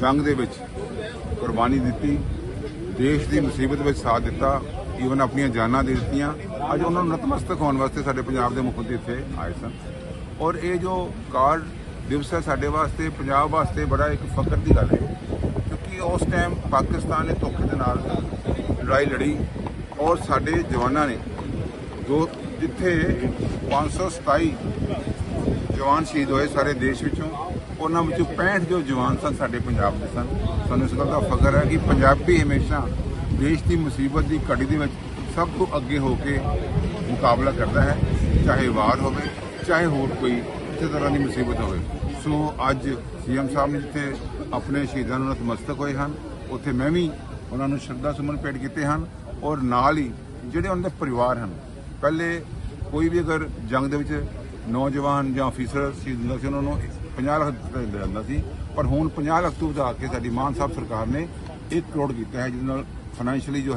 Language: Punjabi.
ਜੰਗ ਦੇ ਵਿੱਚ ਕੁਰਬਾਨੀ ਦਿੱਤੀ, ਦੇਸ਼ ਦੀ ਮੁਸੀਬਤ ਵਿੱਚ ਸਾਥ ਦਿੱਤਾ ਈਵਨ ਆਪਣੀਆਂ ਜਾਨਾਂ ਦੇ ਦਿੱਤੀਆਂ। ਅੱਜ ਉਹਨਾਂ ਨੂੰ ਨਤਮਸਤਕ ਹੋਣ ਵਾਸਤੇ ਸਾਡੇ ਪੰਜਾਬ ਦੇ ਮੁੱਖ ਮੰਤਰੀ ਇੱਥੇ ਆਏ ਸਨ। ਔਰ ਇਹ ਜੋ ਕਾਰ ਦਿਵਸ ਹੈ ਸਾਡੇ ਵਾਸਤੇ, ਪੰਜਾਬ ਵਾਸਤੇ ਬੜਾ ਇੱਕ ਫਖਰ ਦੀ ਗੱਲ ਹੈ। ਕਿਉਂਕਿ ਉਸ ਟਾਈਮ ਪਾਕਿਸਤਾਨ ਨੇ ਧੋਖੇ ਦੇ ਨਾਲ ਲੜਾਈ ਲੜੀ ਔਰ ਸਾਡੇ ਜਵਾਨਾਂ ਨੇ ਜੋ ਜਿੱਥੇ 527 ਜਵਾਨ ਸ਼ਹੀਦ ਹੋਏ ਸਾਰੇ ਦੇਸ਼ ਵਿੱਚੋਂ ਉਹਨਾਂ ਵਿੱਚੋਂ 65 ਜੋ ਜਵਾਨ ਸਨ ਸਾਡੇ ਪੰਜਾਬ ਦੇ ਸਨ, ਸਾਨੂੰ ਇਸ ਗੱਲ ਦਾ ਫਖਰ ਹੈ ਕਿ ਪੰਜਾਬੀ ਹਮੇਸ਼ਾ ਦੇਸ਼ ਦੀ ਮੁਸੀਬਤ ਦੀ ਘੜੀ ਦੇ ਵਿੱਚ ਸਭ ਤੋਂ ਅੱਗੇ ਹੋ ਕੇ ਮੁਕਾਬਲਾ ਕਰਦਾ ਹੈ, ਚਾਹੇ ਵਾਰ ਹੋਵੇ, ਚਾਹੇ ਹੋਰ ਕੋਈ ਕਿਸੇ ਤਰ੍ਹਾਂ ਦੀ ਮੁਸੀਬਤ ਹੋਵੇ। ਸੋ ਅੱਜ ਸੀਐਮ ਸਾਹਿਬ ਨੇ ਜਿੱਥੇ ਆਪਣੇ ਸ਼ਹੀਦਾਂ ਨੂੰ ਨਤਮਸਤਕ ਹੋਏ ਹਨ, ਉੱਥੇ ਮੈਂ ਵੀ ਉਹਨਾਂ ਨੂੰ ਸ਼ਰਧਾ ਸੁਮਨ ਭੇਟ ਕੀਤੇ ਹਨ ਔਰ ਨਾਲ ਹੀ ਜਿਹੜੇ ਉਹਨਾਂ ਦੇ ਪਰਿਵਾਰ ਹਨ, ਪਹਿਲੇ ਕੋਈ ਵੀ ਅਗਰ ਜੰਗ ਦੇ ਵਿੱਚ ਨੌਜਵਾਨ ਜਾਂ ਅਫੀਸਰ ਸ਼ਹੀਦ ਹੁੰਦਾ ਸੀ ਉਹਨਾਂ ਨੂੰ 50 ਲੱਖ ਦਿੱਤਾ ਜਾਂਦਾ ਸੀ। ਪਰ ਹੁਣ 50 ਲੱਖ ਤੋਂ ਵਧਾ ਕੇ ਸਾਡੀ ਮਾਨ ਸਾਹਿਬ ਸਰਕਾਰ ਨੇ 1 ਕਰੋੜ ਕੀਤਾ ਹੈ, ਜਿਹਦੇ ਨਾਲ ਫਾਈਨੈਂਸ਼ੀਅਲੀ ਜੋ